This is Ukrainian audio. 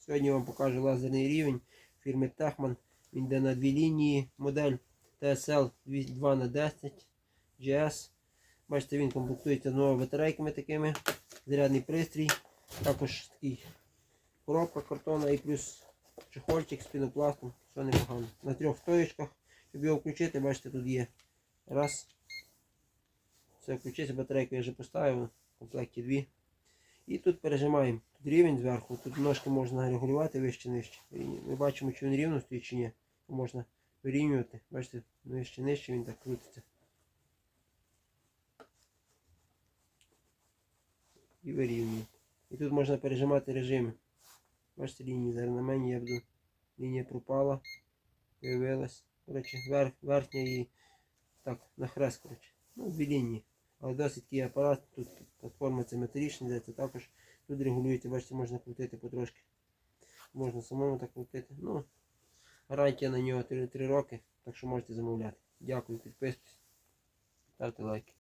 Сьогодні я вам покажу лазерний рівень фірми Техман. Він йде на дві лінії. Модель TSL 2 на 10 GS. Бачите, він комплектується новими батарейками такими. Зарядний пристрій. Також такий коробка картона і плюс чехольчик з пінопластом. Все непогано. На трьох стоїчках. Щоб його включити, бачите, тут є. Раз. Все, включиться, батарейку я вже поставив. В комплекті дві. І тут пережимаємо тут рівень зверху, тут ножки можна регулювати вище нижче. Ми бачимо, чи він рівно стоїть чи ні. Можна вирівнювати. Бачите, вище нижче він так крутиться. І вирівнює. І тут можна пережимати режими. Бачите, лінії зараз на мені я буду. Лінія пропала. Появилась. Коротше, верх, верхня і так, на хрест, коротше. Ну, дві лінії. Але досить такий апарат, тут платформа це метрична, де це також тут регулюється, бачите, можна крутити потрошки. Можна самому так крутити. Ну, гарантія на нього 3, 3 роки, так що можете замовляти. Дякую, підписуйтесь, ставте лайки.